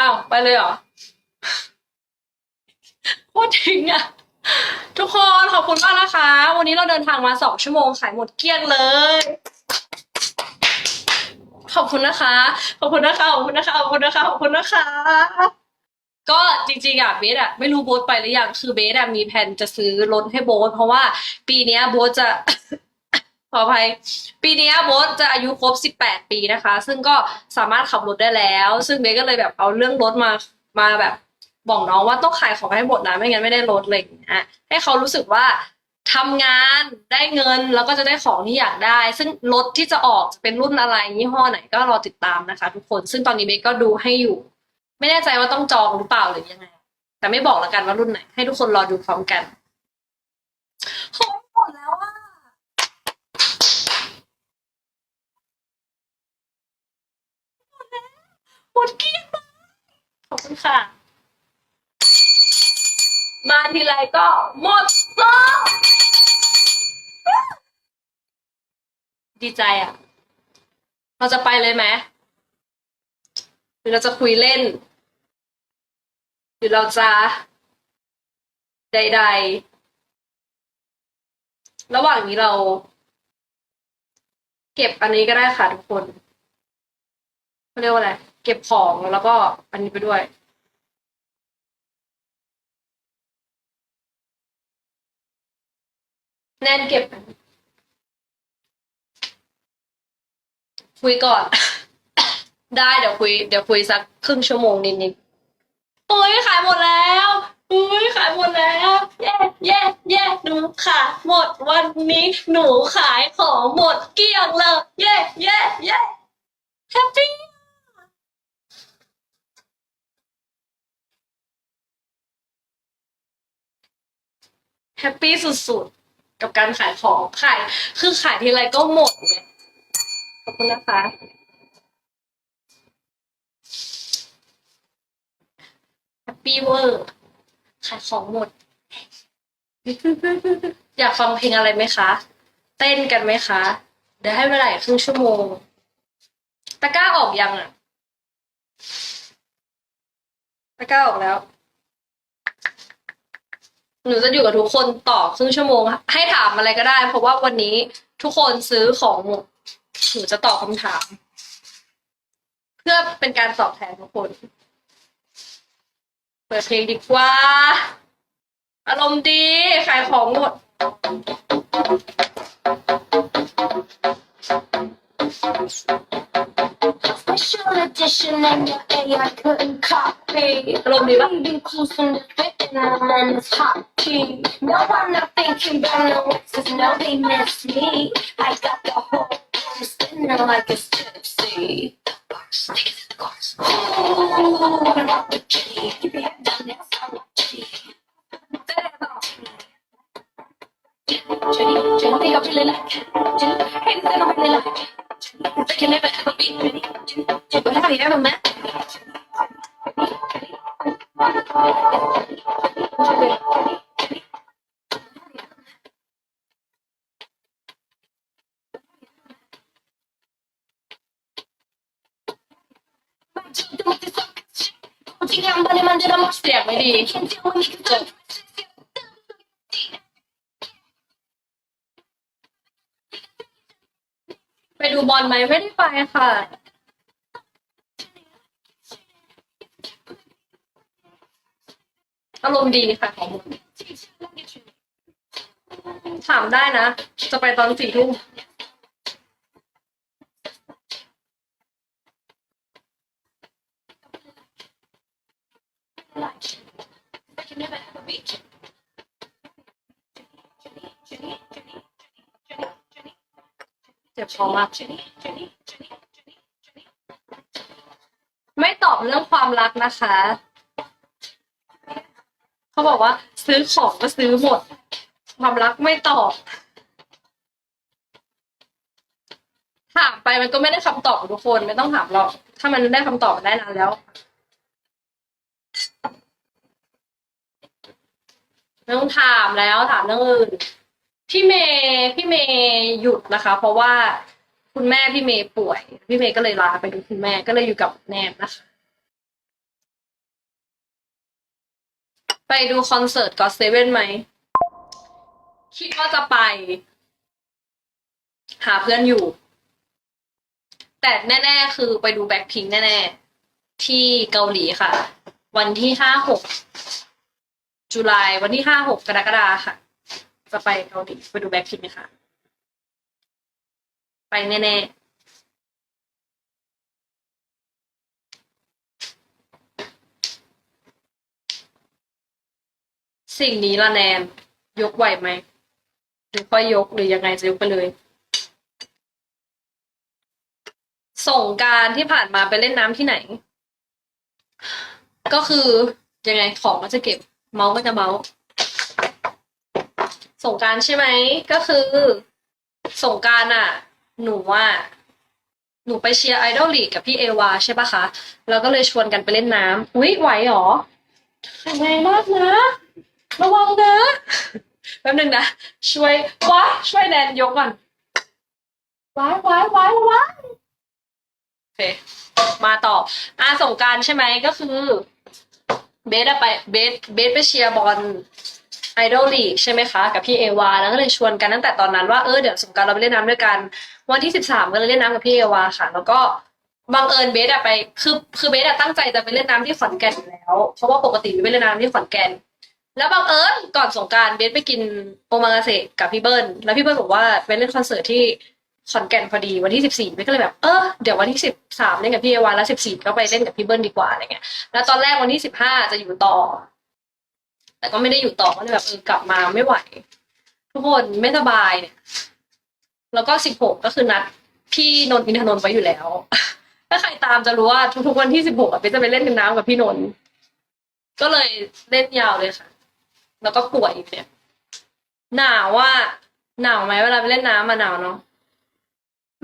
อ้าวไปเลยเหรอโคตรทิ้งอะทุกคนขอบคุณมากนะคะ วันนี้เราเดินทางมาสองชั่วโมงขายหมดเกลี้ยงเลย ขอบคุณนะคะ ขอบคุณนะคะ ขอบคุณนะคะ ขอบคุณนะคะ ขอบคุณนะคะ ก็จริงๆอะเบสอะไม่รู้โบ๊ทไปหรือยัง คือเบสอะมีแผนจะซื้อรถให้โบ๊ทเพราะว่าปีเนี้ยโบ๊ทจะ ขออภัยปีนี้โบ๊ทจะอายุครบ 18 ปีนะคะ ซึ่งก็สามารถขับรถได้แล้ว ซึ่งเบสก็เลยแบบเอาเรื่องรถมามาแบบบอกน้องว่าต้องขายของให้หมดนะไม่งั้นไม่ได้รถอะไรอย่างเลยนะให้เขารู้สึกว่าทำงานได้เงินแล้วก็จะได้ของที่อยากได้ ซึ่งรถที่จะออกจะเป็นรุ่นอะไรยี่ห้อไหนก็รอติดตามนะคะ ทุกคนซึ่งตอนนี้เบสก็ดูให้อยู่ ไม่แน่ใจว่าต้องจองหรือเปล่าหรือยังไง แต่ไม่บอกแล้วกันว่ารุ่นไหน ให้ทุกคนรอดูพร้อมกันของหมดแล้วอะ หม ดเกลี้ยงเลยขอบคุณค่ะ มาทีไรก็หมดซองดีใจอะ เราจะไปเลยไหมหรือเราจะคุยเล่น หรือเราจะ ใด ๆ ระหว่างนี้เรา เก็บอันนี้ก็ได้ค่ะทุกคนเขาเรียกว่าอะไร เก็บของแล้วก็อันนี้ไปด้วย แนนเก็บ คุยก่อน ได้เดี๋ยวคุย เดี๋ยวคุยสักครึ่งชั่วโมงนิดๆโอ้ยขายหมดแล้วอุ้ยขายหมดแล้วเย้เย้เย้หนูขายหมดวันนี้หนูขายของหมดเกลี้ยงเลยเย้เย้เย้แฮปปี้ แฮปปี้สุดๆ กับการขายของขายคือขายทีไรก็หมดไงขอบคุณนะคะ แฮปปี้เวอร์ ขายของหมด อยากฟังเพลงอะไรไหมคะ เต้นกันไหมคะ เดี๋ยวให้เวลาอีกครึ่งชั่วโมง ตะกร้าออกยังอะตะกร้าออกแล้ว หนูจะอยู่กับทุกคนต่อครึ่งชั่วโมง ให้ถามอะไรก็ได้ เพราะว่าวันนี้ทุกคนซื้อของหมดหนูจะตอบคำถาม เพื่อเป็นการตอบแทนทุกคน เปิดเพลงดีกว่า อารมณ์ดีขายของหมด Special edition and your AI couldn't copy. อารมณ์ดีปะ And this hot key. No, I'm not thinking about no exes, no, they miss me. I got the whole room spinning like it's tipsy. Take it to the Jenny. Keep your head down, that's how I'm Jenny. Jenny, Jenny, think I really like Jenny. Hey, think I really like Jenny. They can never ever be Jenny. Jenny, Jenny, but have you ever met? Jenny, เสียงไม่ดีไปดูบอลไหมไม่ได้ไปค่ะ อารมณ์ดีค่ะของถามได้นะ จะไปตอนสี่ทุ่มเจ็บคอมากไม่ตอบเรื่องความรักนะคะ เขาบอกว่าซื้อของก็ซื้อหมด ความรักไม่ตอบ ถามไปมันก็ไม่ได้คำตอบทุกคน ไม่ต้องถามหรอก ถ้ามันได้คำตอบมันได้นานแล้ว ไม่ต้องถามแล้วถามเรื่องอื่น พี่เมย์พี่เมย์หยุดนะคะ เพราะว่าคุณแม่พี่เมย์ป่วย พี่เมย์ก็เลยลาไปดูคุณแม่ก็เลยอยู่กับแนมนะคะ ไปดูคอนเสิร์ตก็เซเว่นไหม คิดว่าจะไป หาเพื่อนอยู่ แต่แน่ ๆ คือไปดูแบ็คพิงแน่ ๆ ที่เกาหลีค่ะ วันที่ห้าหกจุลายวันที่ห้าหกกรกฎาค่ะ จะไปเกาหลีไปดูแบ็คพิงค่ะ ไปแน่ ๆ สิ่งนี้ละแนน ยกไหวไหมหรือค่อยยกหรือยังไงจะยกไปเลยส่งการที่ผ่านมาไปเล่นน้ำที่ไหน ก็คือยังไงของก็จะเก็บ เมาส์ก็จะเมาส์ส่งการใช่ไหมก็คือส่งการอะ หนูว่า หนูไปเชียร์ไอดอลลีกกับพี่เอวาใช่ปะคะ แล้วก็เลยชวนกันไปเล่นน้ำอุ๊ยไหวเหรอแข็งแรงมากนะ ป๊บนึงนะช่วยว้าช่วยแนนยกก่อนว้ายว้ายว้ายว้ายโอเคมาต่ออาสงการใช่ไหมก็คือ เบสไปเบสเบสไปเชียร์บอลไอดอลลีใช่ไหมคะ กับพี่เอวา แล้วก็เลยชวนกันตั้งแต่ตอนนั้นว่าเออเดี๋ยวสงการเราไปเล่นน้ำด้วยกัน วันที่สิบสามก็เลยเล่นน้ำกับพี่เอวาค่ะ แล้วก็บังเอิญเบสอะไป คือคือเบสอะตั้งใจจะไปเล่นน้ำที่ขอนแก่นอยู่แล้ว เพราะว่าปกติเบสไปเล่นน้ำที่ขอนแก่น แล้วบังเอิญก่อนสงกรารเบสไปกินโอมากาเสะกับพี่เบิ้ลแล้วพี่เบิ้ลบอกว่าไปเล่นคอนเสิร์ตที่ขอนแก่นพอดีวันที่สิบสี่เบสก็เลยแบบเออเดี๋ยววันที่สิบสามเล่นกับพี่เอวานแล้วสิบสี่ก็ไปเล่นกับพี่เบิ้ลดีกว่าอะไรเงี้ยแล้วตอนแรกวันที่สิบห้าจะอยู่ต่อ แต่ก็ไม่ได้อยู่ต่อก็เลยแบบเออกลับมาไม่ไหว ทุกคนไม่สบายเนี่ย แล้วก็สิบหกก็คือนัดพี่นนท์อินทนนท์ไว้อยู่แล้ว ถ้าใครตามจะรู้ว่าทุกๆวันที่สิบหกเบสจะไปเล่นกันน้ำกับพี่นนท์ก็เลยเล่นยาวเลยค่ะ แล้วก็ป่วยอีกเนี่ย หนาวว่าหนาวไหมเวลาไปเล่นน้ำมาหนาวเนาะ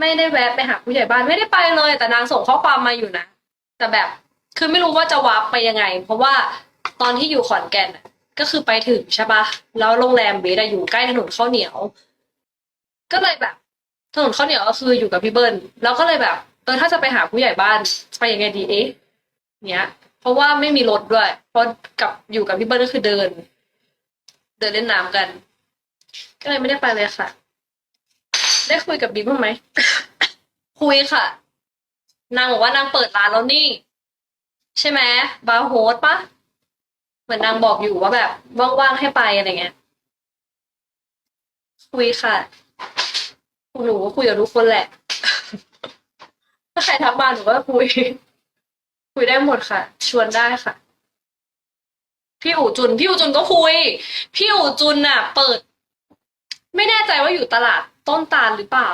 ไม่ได้แวะไปหาผู้ใหญ่บ้านไม่ได้ไปเลย แต่นางส่งข้อความมาอยู่นะแต่แบบ คือไม่รู้ว่าจะวาร์ปไปยังไง เพราะว่าตอนที่อยู่ขอนแก่นก็คือไปถึงใช่ปะแล้วโรงแรมเบสอยู่ใกล้ถนนข้าวเหนียว ก็เลยแบบ ถนนข้าวเหนียวก็คืออยู่กับพี่เบิ้ลแล้วก็เลยแบบเออถ้าจะไปหาผู้ใหญ่บ้านไปยังไงดีเอ๊ะเนี้ย เพราะว่าไม่มีรถด้วย เพราะกับอยู่กับพี่เบิ้ลก็คือเดิน เดินเล่นน้ำกัน ก็เลยไม่ได้ไปเลยค่ะ ได้คุยกับบิ๊กบ้างไหม คุยค่ะ นางบอกว่านางเปิดร้านแล้วนี่ ใช่ไหมบาร์โฮสปะเหมือนนางบอกอยู่ว่าแบบว่างๆให้ไปอะไรเงี้ย คุยค่ะหนูก็คุยกับทุกคนแหละ ถ้าใครทักมาหนูก็คุย คุยได้หมดค่ะ ชวนได้ค่ะ พี่อู๋จุน พี่อู๋จุนก็คุย พี่อู๋จุนน่ะ เปิด ไม่แน่ใจว่าอยู่ตลาดต้นตาลหรือเปล่า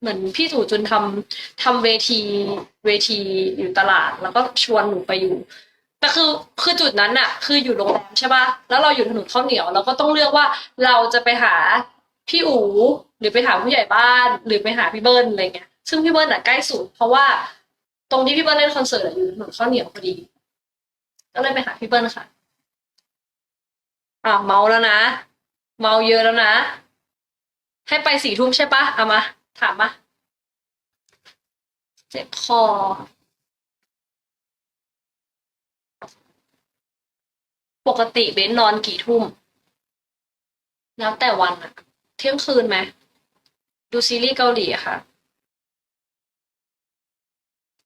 เหมือนพี่อู๋จุนทำทำเวทีเวทีอยู่ตลาด แล้วก็ชวนหนูไปอยู่แต่คือคือจุดนั้นน่ะ คืออยู่โรงแรมใช่ป่ะแล้วเราอยู่ถนนข้าวเหนียวเราก็ต้องเลือกว่าเราจะไปหาพี่อู๋หรือไปหาผู้ใหญ่บ้าน หรือไปหาพี่เบิ้ลอะไรเงี้ยซึ่งพี่เบิ้ลน่ะใกล้สุดเพราะว่าตรงที่พี่เบิ้ลเล่นคอนเสิร์ตอะอยู่ถนนข้าวเหนียวพอดี ก็เลยไปหาพี่เบิ้ลค่ะ อะเมาแล้วนะ เมาเยอะแล้วนะ ให้ไปสี่ทุ่มใช่ปะเอามา ถามมาเจ็บคอปกติเบนนอนกี่ทุ่ม แล้วแต่วันอะเที่ยงคืนไหม ดูซีรีส์เกาหลีอะค่ะ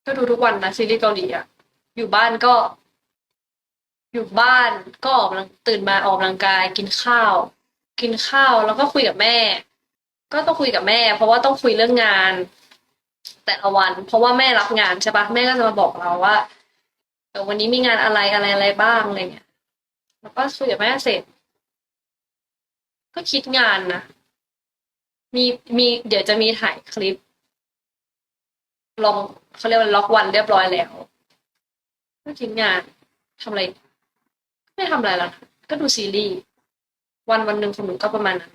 ก็ดูทุกวันนะซีรีส์เกาหลีอะอยู่บ้านก็ อยู่บ้านก็ออกกำลังตื่นมาออกกำลังกายกินข้าว กินข้าวแล้วก็คุยกับแม่ ก็ต้องคุยกับแม่ เพราะว่าต้องคุยเรื่องงาน แต่ละวัน เพราะว่าแม่รับงานใช่ปะแม่ก็จะมาบอกเราว่าเออวันนี้มีงานอะไรอะไรอะไรบ้างอะไรเงี้ยแล้วก็คุยกับแม่เสร็จ ก็คิดงานนะมีมีเดี๋ยวจะมีถ่ายคลิป ลองเขาเรียกว่าล็อกวันเรียบร้อยแล้วก็คิดงานทำอะไร ไม่ทำอะไรแล้วนะก็ดูซีรีส์วันวันหนึ่งของหนูก็ประมาณนั้น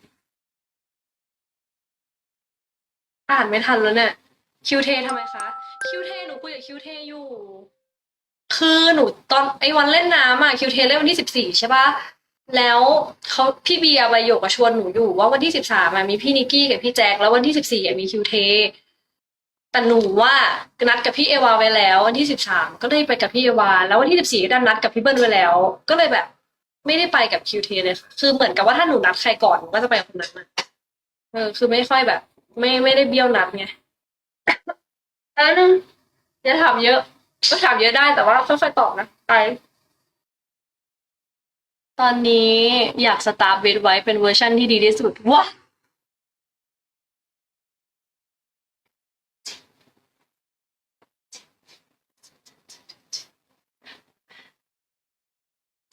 อ่านไม่ทันแล้วเนี่ยคิวเททำไมคะคิวเทหนูคุยกับคิวเทอยู่ คือหนูตอนไอ้วันเล่นน้ำอะคิวเทเล่นวันที่สิบสี่ใช่ปะแล้วเขาพี่เบียร์ใบหยกอะชวนหนูอยู่ว่าวันที่สิบสามมีพี่นิกกี้กับพี่แจ็คแล้ววันที่สิบสี่มีคิวเท แต่หนูว่านัดกับพี่เอวาไว้แล้ว วันที่สิบสามก็เลยไปกับพี่เอวา แล้ววันที่สิบสี่ก็ดันนัดกับพี่เบิ้ลไว้แล้ว ก็เลยแบบ ไม่ได้ไปกับคิวเทเลยค่ะคือเหมือนกับว่าถ้าหนูนัดใครก่อนหนูก็จะไปกับคนนั้นมาเออคือไม่ค่อยแบบ ไม่ไม่ได้เบี้ยวนัดไงอันนึงอย่าถามเยอะ ก็ถามเยอะได้แต่ว่าค่อยๆตอบนะไปตอนนี้อยากสตาร์ทเวทไว้เป็นเวอร์ชั่นที่ดีที่สุดว้า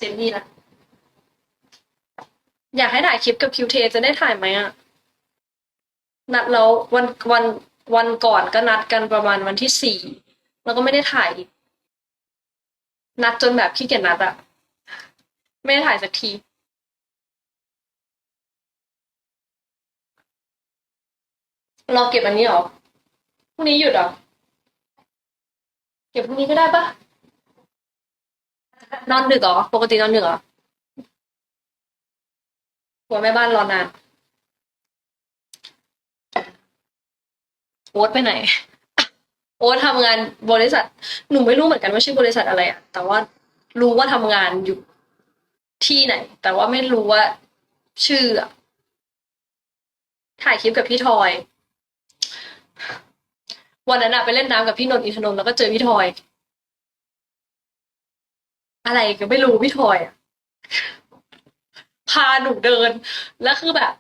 เจนนี่ละอยากให้ถ่ายคลิปกับคิวเทจะได้ถ่ายไหมอะนัดแล้ววันวันวันก่อนก็นัดกันประมาณวันที่สี่แล้วก็ไม่ได้ถ่ายอีกนัดจนแบบขี้เกียจนัดอะไม่ได้ถ่ายสักที เราเก็บอันนี้หรอพรุ่งนี้หยุดหรอ เก็บพรุ่งนี้ก็ได้ปะ นอนดึกเหรอ ปกตินอนดึกเหรอกลัวแม่บ้านรอนานโอ๊ตไปไหน โอ๊ตทำงานบริษัท หนูไม่รู้เหมือนกันว่าชื่อบริษัทอะไรอะแต่ว่ารู้ว่าทำงานอยู่ที่ไหน แต่ว่าไม่รู้ว่าชื่ออะถ่ายคลิปกับพี่ทอย วันนั้นอะไปเล่นน้ำกับพี่นนท์อินทนนท์แล้วก็เจอพี่ทอย อะไรก็ไม่รู้พี่ทอยอะพาหนูเดิน แล้วคือแบบ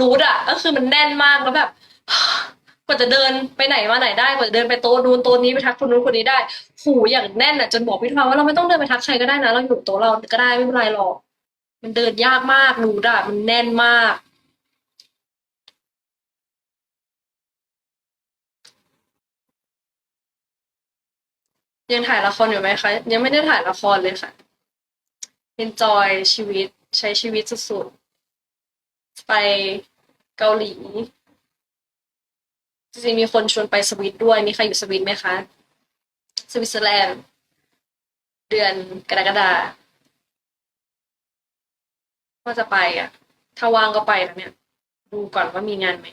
รูทอะก็คือมันแน่นมากแล้วแบบกว่าจะเดินไปไหนมาไหนได้กว่าจะเดินไปโต๊ะนู้นโต๊ะนี้ไปทักคนนู้นคนนี้ได้หูอย่างแน่นอะจนบอกพี่ทอยว่าเราไม่ต้องเดินไปทักใครก็ได้นะเราอยู่โต๊ะเราก็ได้ไม่เป็นไรหรอก มันเดินยากมากรูทอะมันแน่นมาก ยังถ่ายละครอยู่ไหมคะ ยังไม่ได้ถ่ายละครเลยค่ะ enjoy ชีวิตใช้ชีวิตสุดๆ ไปเกาหลี จริงๆมีคนชวนไปสวิตด้วย มีใครอยู่สวิตไหมคะ สวิตเซอร์แลนด์ เดือนกรกฎาก็จะไปอะ ถ้าว่างก็ไปนะเนี่ย ดูก่อนว่ามีงานไหม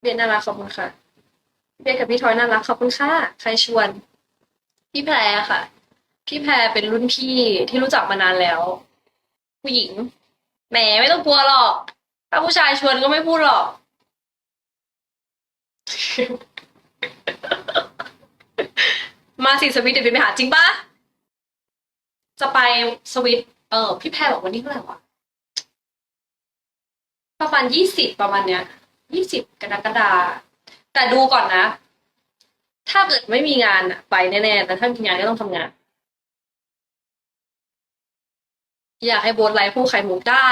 เบียนน่ารักขอบคุณค่ะ เบียกับพี่ทอยน่ารักขอบคุณค่ะใครชวน พี่แพรค่ะ พี่แพรเป็นรุ่นพี่ที่รู้จักมานานแล้ว ผู้หญิงแหมไม่ต้องกลัวหรอก ถ้าผู้ชายชวนก็ไม่พูดหรอกมาสิสวิตเดี๋ยวไปหาจริงปะจะไปสวิตเออ พี่แพรบอกวันนี้เท่าไหร่วะประมาณยี่สิบประมาณเนี้ยยี่สิบกรกฎาคม แต่ดูก่อนนะ ถ้าเกิดไม่มีงานอะไปแน่ๆแต่ถ้ามีงานก็ต้องทำงาน อยากให้โบนไลฟ์ผู้ขายหมูได้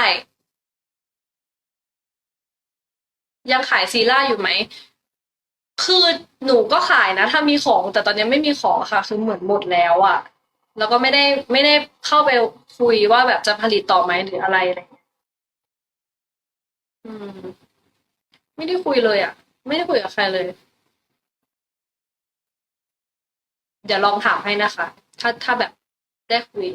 ยังขายซีล่าอยู่ไหม คือหนูก็ขายนะ ถ้ามีของแต่ตอนนี้ไม่มีของค่ะ คือเหมือนหมดแล้วอะแล้วก็ไม่ได้ไม่ได้เข้าไปคุยว่าแบบจะผลิตต่อไหมหรืออะไรอะไรอย่างเงี้ยอืม ไม่ได้คุยเลยอะ ไม่ได้คุยกับใครเลย เดี๋ยวลองถามให้นะคะ ถ้าถ้าแบบได้คุย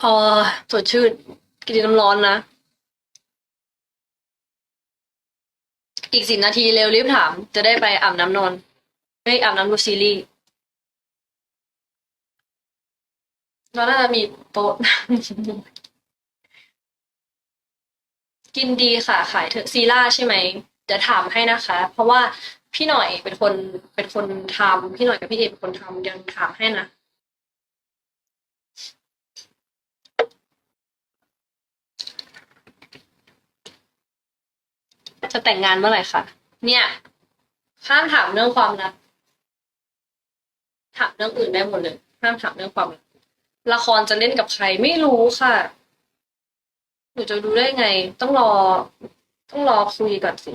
พอสดชื่นกินน้ำร้อนนะ อีกสิบนาทีเร็วรีบถาม จะได้ไปอาบน้ำนอนเฮ้ยอาบน้ำดูซีรีส์เราน่าจะมีโต๊ะ กินดีค่ะ ขายเถอะซีล่าใช่ไหมเดี๋ยวถามให้นะคะ เพราะว่าพี่หน่อยเป็นคนเป็นคนทำพี่หน่อยกับพี่เอเป็นคนทำเดี๋ยวถามให้นะจะแต่งงานเมื่อไหร่คะเนี่ยห้ามถามเรื่องความรักถามเรื่องอื่นได้หมดเลยห้ามถามเรื่องความรักละครจะเล่นกับใครไม่รู้ค่ะ นูจะดูได้ไง ต้องรอ ต้องรอคุยก่อนสิ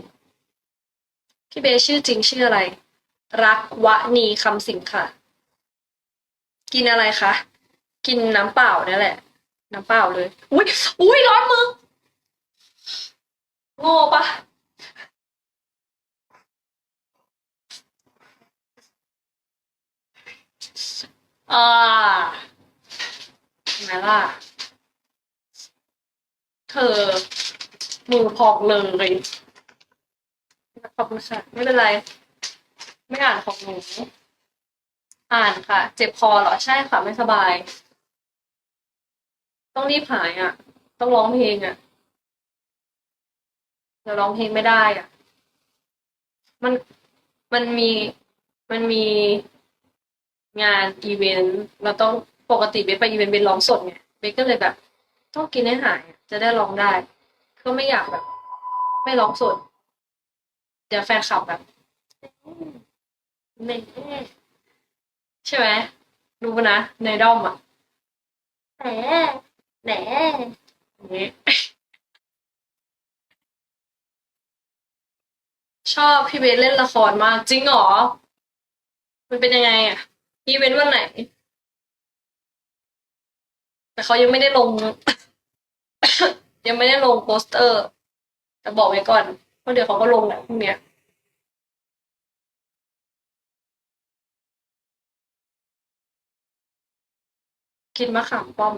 พี่เบชื่อจริงชื่ออะไร รักวะนีคำสิงค่ะ กินอะไรคะ กินน้ำเปล่านี่แหละ น้ำเปล่าเลย อุ้ยอุ้ยร้อนมือโง่ปะอ่าเห็นไหมล่ะ เธอ มือพองเลยขอบคุณค่ะไม่เป็นไร ไม่อ่านของหนู อ่านค่ะ เจ็บคอเหรอ ใช่ค่ะ ไม่สบาย ต้องรีบหายอะ ต้องร้องเพลงอะเดี๋ยวร้องเพลงไม่ได้อะ มันมันมีมันมีงานอีเวนต์เราต้องปกติเบสไปอีเวนต์เบสร้องสดไงเบสก็เลยแบบ ต้องกินให้หาย จะได้ร้องได้ ก็ไม่อยากแบบ ไม่ร้องสดเดี๋ยวแฟนคลับแบบไม่ใช่ไหมดูนะ ในด้อมอะแหมแหมอย่างนี้ชอบพี่เบสเล่นละครมาก จริงเหรอ มันเป็นยังไงอะอีเวนวันไหน แต่เขายังไม่ได้ลง ยังไม่ได้ลงโปสเตอร์ แต่บอกไว้ก่อนเพราะเดี๋ยวเขาก็ลงแหละพรุ่งเนี้ยกินมะขามป้อม